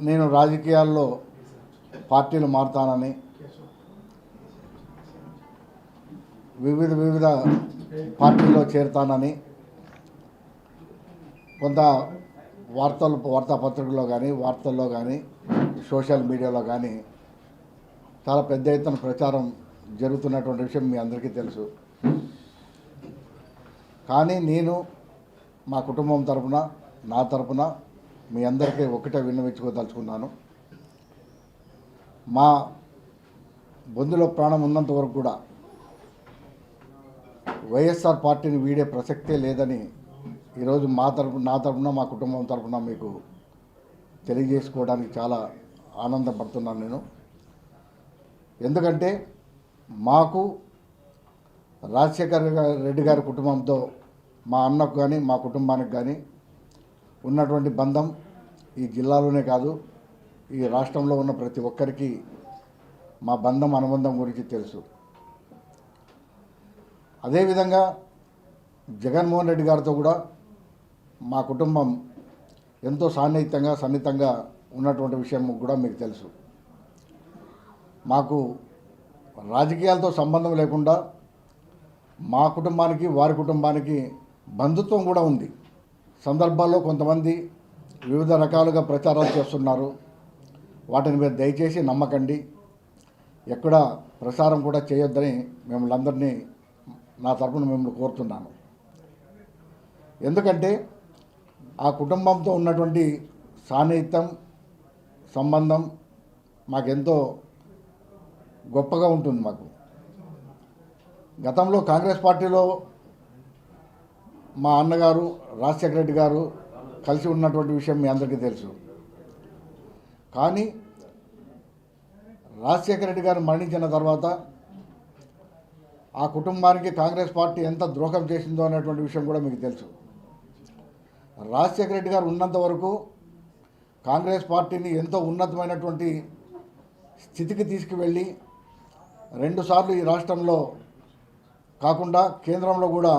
నేను రాజకీయాల్లో పార్టీలు మారుతానని వివిధ వివిధ పార్టీల్లో చేరుతానని కొంత వార్తలు వార్తాపత్రికల్లో కానీ వార్తల్లో కానీ సోషల్ మీడియాలో కానీ చాలా పెద్ద ఎత్తున ప్రచారం జరుగుతున్నటువంటి విషయం మీ అందరికీ తెలుసు. కానీ నేను మా కుటుంబం తరపున నా తరపున మీ అందరికీ ఒకటే విన్నవించుకోదలుచుకున్నాను. మా బొందులో ప్రాణం ఉన్నంత వరకు కూడా వైఎస్ఆర్ పార్టీని వీడే ప్రసక్తే లేదని ఈరోజు మా తరపు నా తరపున మా కుటుంబం తరపున మీకు తెలియజేసుకోవడానికి చాలా ఆనందపడుతున్నాను నేను. ఎందుకంటే మాకు రాజశేఖర్ రెడ్డి గారి కుటుంబంతో మా అన్నకు కానీ మా కుటుంబానికి కానీ ఉన్నటువంటి బంధం ఈ జిల్లాలోనే కాదు ఈ రాష్ట్రంలో ఉన్న ప్రతి ఒక్కరికి మా బంధం అనుబంధం గురించి తెలుసు. అదేవిధంగా జగన్మోహన్ రెడ్డి గారితో కూడా మా కుటుంబం ఎంతో సాన్నిహితంగా సన్నిహితంగా ఉన్నటువంటి విషయం కూడా మీకు తెలుసు. మాకు రాజకీయాలతో సంబంధం లేకుండా మా కుటుంబానికి వారి కుటుంబానికి బంధుత్వం కూడా ఉంది. సందర్భాల్లో కొంతమంది వివిధ రకాలుగా ప్రచారాలు చేస్తున్నారు. వాటిని మీరు దయచేసి నమ్మకండి. ఎక్కడ ప్రసారం కూడా చేయొద్దని మిమ్మల్ని అందరినీ నా తరపున మిమ్మల్ని కోరుతున్నాను. ఎందుకంటే ఆ కుటుంబంతో ఉన్నటువంటి సాన్నిహిత్యం సంబంధం మాకెంతో గొప్పగా ఉంటుంది మాకు. గతంలో కాంగ్రెస్ పార్టీలో మా అన్నగారు రాజశేఖర రెడ్డి గారు కలిసి ఉన్నటువంటి విషయం మీ అందరికీ తెలుసు. కానీ రాజశేఖర రెడ్డి గారు మరణించిన తర్వాత ఆ కుటుంబానికి కాంగ్రెస్ పార్టీ ఎంత ద్రోహం చేసిందో అనేటువంటి విషయం కూడా మీకు తెలుసు. రాజశేఖర రెడ్డి గారు ఉన్నంత వరకు కాంగ్రెస్ పార్టీని ఎంతో ఉన్నతమైనటువంటి స్థితికి తీసుకువెళ్ళి రెండుసార్లు ఈ రాష్ట్రంలో కాకుండా కేంద్రంలో కూడా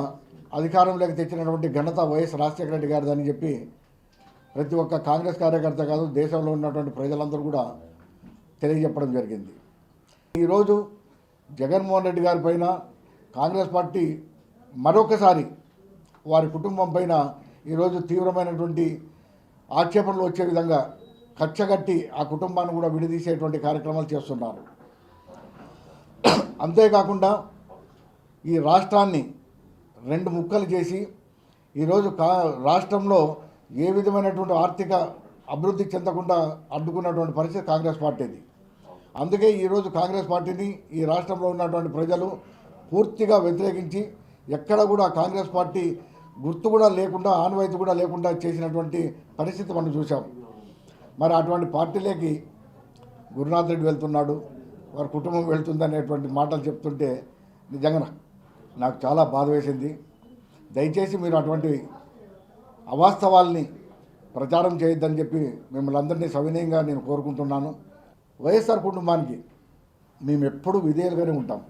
అధికారంలోకి తెచ్చినటువంటి ఘనత వైఎస్ రాజశేఖర రెడ్డి గారిదని చెప్పి ప్రతి ఒక్క కాంగ్రెస్ కార్యకర్త కాదు దేశంలో ఉన్నటువంటి ప్రజలందరూ కూడా తెలియజెప్పడం జరిగింది. ఈరోజు జగన్మోహన్ రెడ్డి గారి పైన కాంగ్రెస్ పార్టీ మరొకసారి వారి కుటుంబం పైన ఈరోజు తీవ్రమైనటువంటి ఆక్షేపణలు వచ్చే విధంగా కచ్చగట్టి ఆ కుటుంబాన్ని కూడా విడదీసేటువంటి కార్యక్రమాలు చేస్తున్నారు. అంతేకాకుండా ఈ రాష్ట్రాన్ని రెండు ముక్కలు చేసి ఈరోజు కా రాష్ట్రంలో ఏ విధమైనటువంటి ఆర్థిక అభివృద్ధి చెందకుండా అడ్డుకున్నటువంటి పరిస్థితి కాంగ్రెస్ పార్టీది. అందుకే ఈరోజు కాంగ్రెస్ పార్టీని ఈ రాష్ట్రంలో ఉన్నటువంటి ప్రజలు పూర్తిగా వ్యతిరేకించి ఎక్కడ కూడా కాంగ్రెస్ పార్టీ గుర్తు కూడా లేకుండా ఆనవాయితీ కూడా లేకుండా చేసినటువంటి పరిస్థితి మనం చూసాం మరి అటువంటి పార్టీలోకి గురునాథ్ రెడ్డి వెళ్తున్నాడు వారి కుటుంబం వెళ్తుంది అనేటువంటి మాటలు చెప్తుంటే నిజంగా నాకు చాలా బాధ వేసింది. దయచేసి మీరు అటువంటి అవాస్తవాల్ని ప్రచారం చేయొద్దని చెప్పి మిమ్మల్ని అందరినీ సవినయంగా నేను కోరుకుంటున్నాను. వైఎస్ఆర్ కుటుంబానికి మేము ఎప్పుడూ విధేయులుగానే ఉంటాం.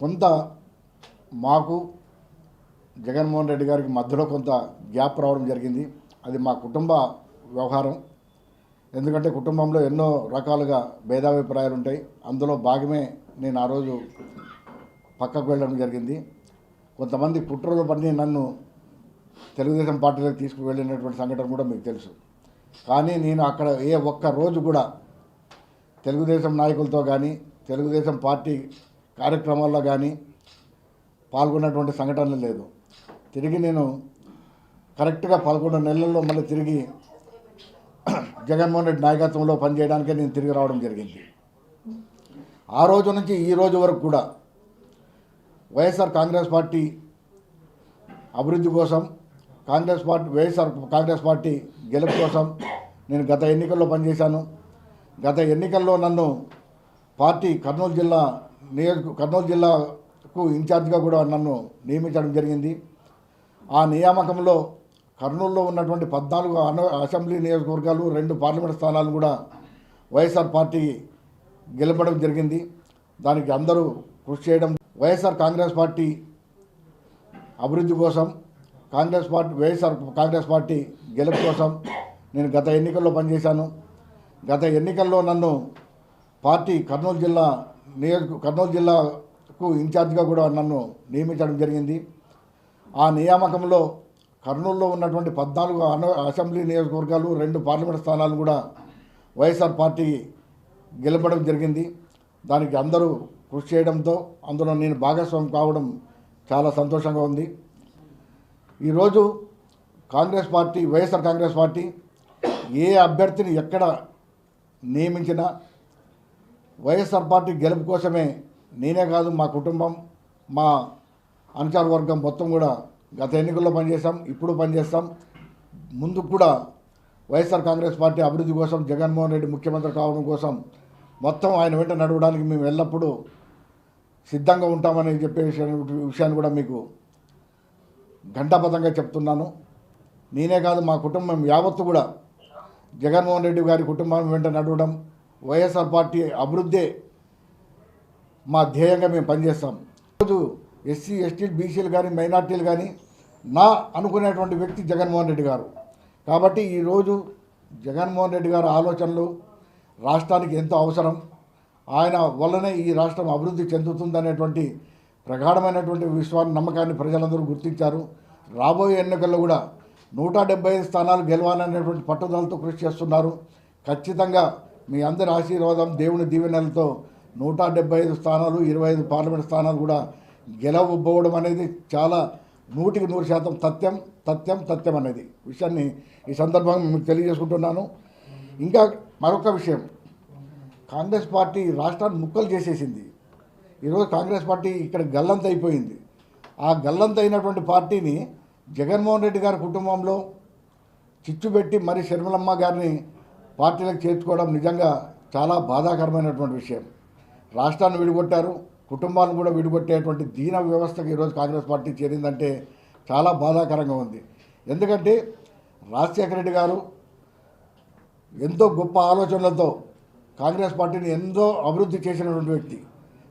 కొంత మాకు జగన్మోహన్ రెడ్డి గారికి మధ్యలో కొంత గ్యాప్ రావడం జరిగింది. అది మా కుటుంబ వ్యవహారం. ఎందుకంటే కుటుంబంలో ఎన్నో రకాలుగా భేదాభిప్రాయాలు ఉంటాయి అందులో భాగమే నేను ఆ రోజు పక్కకు వెళ్ళడం జరిగింది. కొంతమంది కుట్రలు పని నన్ను తెలుగుదేశం పార్టీలోకి తీసుకువెళ్ళినటువంటి సంఘటన కూడా మీకు తెలుసు. కానీ నేను అక్కడ ఏ ఒక్క రోజు కూడా తెలుగుదేశం నాయకులతో కానీ తెలుగుదేశం పార్టీ కార్యక్రమాల్లో కానీ పాల్గొన్నటువంటి సంఘటనలు లేదు. తిరిగి నేను కరెక్ట్గా పదకొండు నెలల్లో మళ్ళీ తిరిగి జగన్మోహన్ రెడ్డి నాయకత్వంలో పనిచేయడానికే నేను తిరిగి రావడం జరిగింది. ఆ రోజు నుంచి ఈ రోజు వరకు కూడా వైఎస్ఆర్ కాంగ్రెస్ పార్టీ అభివృద్ధి కోసం కాంగ్రెస్ పార్టీ వైఎస్ఆర్ కాంగ్రెస్ పార్టీ గెలుపు కోసం నేను గత ఎన్నికల్లో పనిచేశాను. గత ఎన్నికల్లో నన్ను పార్టీ కర్నూలు జిల్లా నియోజక కర్నూలు జిల్లాకు ఇన్ఛార్జ్గా కూడా నన్ను నియమించడం జరిగింది. ఆ నియామకంలో కర్నూలులో ఉన్నటువంటి పద్నాలుగు అసెంబ్లీ నియోజకవర్గాలు రెండు పార్లమెంట్ స్థానాలు కూడా వైఎస్ఆర్ పార్టీ గెలపడం జరిగింది. దానికి అందరూ కృషి చేయడం వైఎస్ఆర్ కాంగ్రెస్ పార్టీ అభివృద్ధి కోసం కాంగ్రెస్ పార్టీ వైఎస్ఆర్ కాంగ్రెస్ పార్టీ గెలుపు కోసం నేను గత ఎన్నికల్లో పనిచేశాను. గత ఎన్నికల్లో నన్ను పార్టీ కర్నూలు జిల్లా నియోజక కర్నూలు జిల్లాకు ఇన్ఛార్జ్గా కూడా నన్ను నియమించడం జరిగింది. ఆ నియామకంలో కర్నూలులో ఉన్నటువంటి పద్నాలుగు అసెంబ్లీ నియోజకవర్గాలు రెండు పార్లమెంట్ స్థానాలు కూడా వైఎస్ఆర్ పార్టీ గెలపడం జరిగింది. దానికి అందరూ కృషి చేయడంతో అందులో నేను భాగస్వామి కావడం చాలా సంతోషంగా ఉంది. ఈరోజు కాంగ్రెస్ పార్టీ వైఎస్ఆర్ కాంగ్రెస్ పార్టీ ఏ అభ్యర్థిని ఎక్కడ నియమించినా వైఎస్ఆర్ పార్టీ గెలుపు కోసమే నేనే కాదు మా కుటుంబం మా అనుచార వర్గం మొత్తం కూడా గత ఎన్నికల్లో పనిచేస్తాం ఇప్పుడు పనిచేస్తాం. ముందుకు కూడా వైఎస్ఆర్ కాంగ్రెస్ పార్టీ అభివృద్ధి కోసం జగన్మోహన్ రెడ్డి ముఖ్యమంత్రి కావడం కోసం మొత్తం ఆయన వెంట నడవడానికి మేము ఎల్లప్పుడూ సిద్ధంగా ఉంటామని చెప్పే విషయాన్ని విషయాన్ని కూడా మీకు ఘంటాపథంగా చెప్తున్నాను. నేనే కాదు మా కుటుంబం యావత్తు కూడా జగన్మోహన్ రెడ్డి గారి కుటుంబం వెంట నడవడం వైఎస్ఆర్ పార్టీ అభివృద్ధే మా ధ్యేయంగా మేము పనిచేస్తాం. ఈరోజు ఎస్సీ ఎస్టీలు బీసీలు కానీ మైనార్టీలు కానీ నా అనుకునేటువంటి వ్యక్తి జగన్మోహన్ రెడ్డి గారు. కాబట్టి ఈరోజు జగన్మోహన్ రెడ్డి గారి ఆలోచనలు రాష్ట్రానికి ఎంతో అవసరం. ఆయన వల్లనే ఈ రాష్ట్రం అభివృద్ధి చెందుతుందనేటువంటి ప్రగాఢమైనటువంటి విశ్వాన్ని నమ్మకాన్ని ప్రజలందరూ గుర్తించారు. రాబోయే ఎన్నికల్లో కూడా నూట డెబ్బై ఐదు స్థానాలు గెలవాలనేటువంటి పట్టుదలతో కృషి చేస్తున్నారు. ఖచ్చితంగా మీ అందరి ఆశీర్వాదం దేవుని దీవెనలతో నూట డెబ్బై ఐదు స్థానాలు ఇరవై ఐదు పార్లమెంట్ స్థానాలు కూడా గెలవబోవడం అనేది చాలా నూటికి నూరు శాతం తథ్యం తథ్యం తథ్యం అనేది విషయాన్ని ఈ సందర్భంగా మీకు తెలియజేసుకుంటున్నాను. ఇంకా మరొక విషయం. కాంగ్రెస్ పార్టీ రాష్ట్రాన్ని ముక్కలు చేసేసింది. ఈరోజు కాంగ్రెస్ పార్టీ ఇక్కడ గల్లంత అయిపోయింది. ఆ గల్లంత అయినటువంటి పార్టీని జగన్మోహన్ రెడ్డి గారి కుటుంబంలో చిచ్చు పెట్టి మరి శర్మలమ్మ గారిని పార్టీలకు చేర్చుకోవడం నిజంగా చాలా బాధాకరమైనటువంటి విషయం. రాష్ట్రాన్ని విడిగొట్టారు కుటుంబాలను కూడా విడిగొట్టేటువంటి దీన వ్యవస్థకు ఈరోజు కాంగ్రెస్ పార్టీ చేరిందంటే చాలా బాధాకరంగా ఉంది. ఎందుకంటే రాజశేఖర రెడ్డి గారు ఎంతో గొప్ప ఆలోచనలతో కాంగ్రెస్ పార్టీని ఎంతో అభివృద్ధి చేసినటువంటి వ్యక్తి.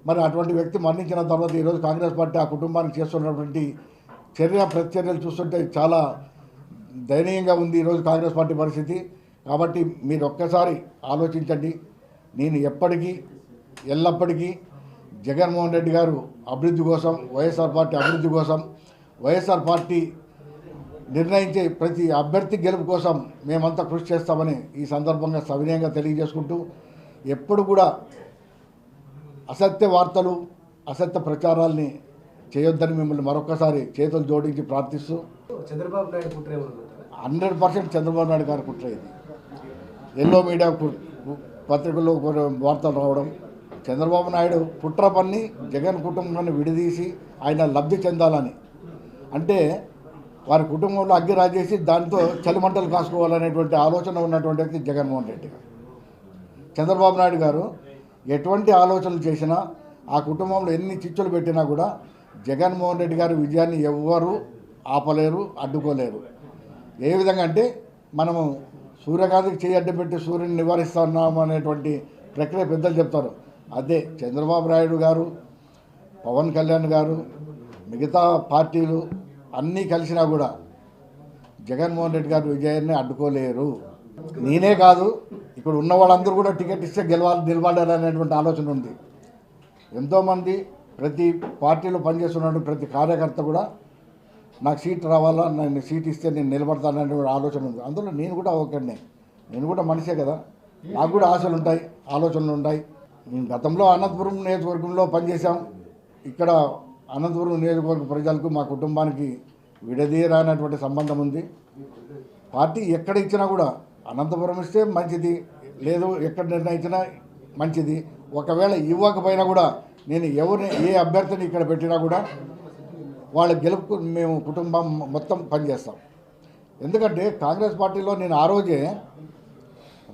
మరి అటువంటి వ్యక్తి మరణించిన తర్వాత ఈరోజు కాంగ్రెస్ పార్టీ ఆ కుటుంబానికి చేస్తున్నటువంటి చర్య ప్రతిచర్యలు చూస్తుంటే చాలా దయనీయంగా ఉంది ఈరోజు కాంగ్రెస్ పార్టీ పరిస్థితి. కాబట్టి మీరు ఒక్కసారి ఆలోచించండి. నేను ఎప్పటికీ ఎల్లప్పటికీ జగన్మోహన్ రెడ్డి గారు అభివృద్ధి కోసం వైఎస్ఆర్ పార్టీ అభివృద్ధి కోసం వైఎస్ఆర్ పార్టీ నిర్ణయించే ప్రతి అభ్యర్థి గెలుపు కోసం మేమంతా కృషి చేస్తామని ఈ సందర్భంగా సవినయంగా తెలియజేసుకుంటూ ఎప్పుడు కూడా అసత్య వార్తలు అసత్య ప్రచారాల్ని చేయొద్దని మిమ్మల్ని మరొకసారి చేతులు జోడించి ప్రార్థిస్తూ చంద్రబాబు నాయుడు కుట్ర హండ్రెడ్ పర్సెంట్ చంద్రబాబు నాయుడు గారు కుట్ర ఇది. ఎల్లో మీడియా పత్రికల్లో వార్తలు రావడం చంద్రబాబు నాయుడు కుట్ర పన్ని జగన్ కుటుంబాన్ని విడదీసి ఆయన లబ్ధి చెందాలని. అంటే వారి కుటుంబంలో అగ్గి రాజేసి దాంతో చలిమంటలు కాసుకోవాలనేటువంటి ఆలోచన ఉన్నటువంటి వ్యక్తి జగన్మోహన్ రెడ్డి గారు. చంద్రబాబు నాయుడు గారు ఎటువంటి ఆలోచనలు చేసినా ఆ కుటుంబంలో ఎన్ని చిచ్చులు పెట్టినా కూడా జగన్మోహన్ రెడ్డి గారి విజయాన్ని ఎవ్వరూ ఆపలేరు అడ్డుకోలేరు. ఏ విధంగా అంటే మనము సూర్యకాంతికి చేయి అడ్డు పెట్టి సూర్యుని నివారిస్తున్నాము అనేటువంటి ప్రక్రియ పెద్దలు చెప్తారు. అదే చంద్రబాబు నాయుడు గారు పవన్ కళ్యాణ్ గారు మిగతా పార్టీలు అన్నీ కలిసినా కూడా జగన్మోహన్ రెడ్డి గారి విజయాన్ని అడ్డుకోలేరు. నేనే కాదు ఇక్కడ ఉన్న వాళ్ళందరూ కూడా టికెట్ ఇస్తే గెలవాలి నిలబడాలి అనేటువంటి ఆలోచన ఉంది. ఎంతోమంది ప్రతి పార్టీలో పనిచేస్తున్న ప్రతి కార్యకర్త కూడా నాకు సీట్ రావాలా నేను సీట్ ఇస్తే నేను నిలబడతాననే ఆలోచన ఉంది. అందులో నేను కూడా ఒకడినే నేను కూడా మనిషే కదా. నాకు కూడా ఆశలు ఉంటాయి ఆలోచనలు ఉంటాయి. నేను గతంలో అనంతపురం నియోజకవర్గంలో పనిచేశాం. ఇక్కడ అనంతపురం నియోజకవర్గ ప్రజలకు మా కుటుంబానికి విడదీయరానటువంటి సంబంధం ఉంది. పార్టీ ఎక్కడ ఇచ్చినా కూడా అనంతపురం ఇస్తే మంచిది లేదు ఎక్కడ నిర్ణయించినా మంచిది. ఒకవేళ ఇవ్వకపోయినా కూడా నేను ఎవరిని ఏ అభ్యర్థిని ఇక్కడ పెట్టినా కూడా వాళ్ళ గెలుపుకు మేము కుటుంబం మొత్తం పనిచేస్తాం. ఎందుకంటే కాంగ్రెస్ పార్టీలో నేను ఆ రోజే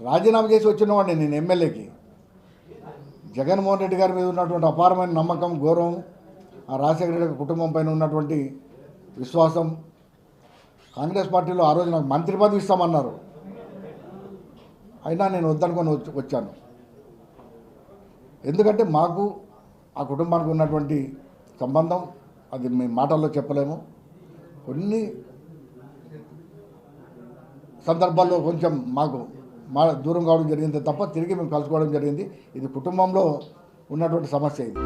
రాజీనామా చేసి వచ్చినవాడిని నేను ఎమ్మెల్యేకి. జగన్మోహన్ రెడ్డి గారి మీద ఉన్నటువంటి అపారమైన నమ్మకం గౌరవం ఆ రాజశేఖర రెడ్డి కుటుంబం పైన ఉన్నటువంటి విశ్వాసం. కాంగ్రెస్ పార్టీలో ఆ రోజు నాకు మంత్రి పదవి ఇస్తామన్నారు. అయినా నేను వద్దనుకొని వచ్చి వచ్చాను. ఎందుకంటే మాకు ఆ కుటుంబానికి ఉన్నటువంటి సంబంధం అది మీ మాటల్లో చెప్పలేము. కొన్ని సందర్భాల్లో కొంచెం మాకు మా దూరం కావడం జరిగింది తప్ప తిరిగి మేము కలుసుకోవడం జరిగింది. ఇది కుటుంబంలో ఉన్నటువంటి సమస్య ఇది.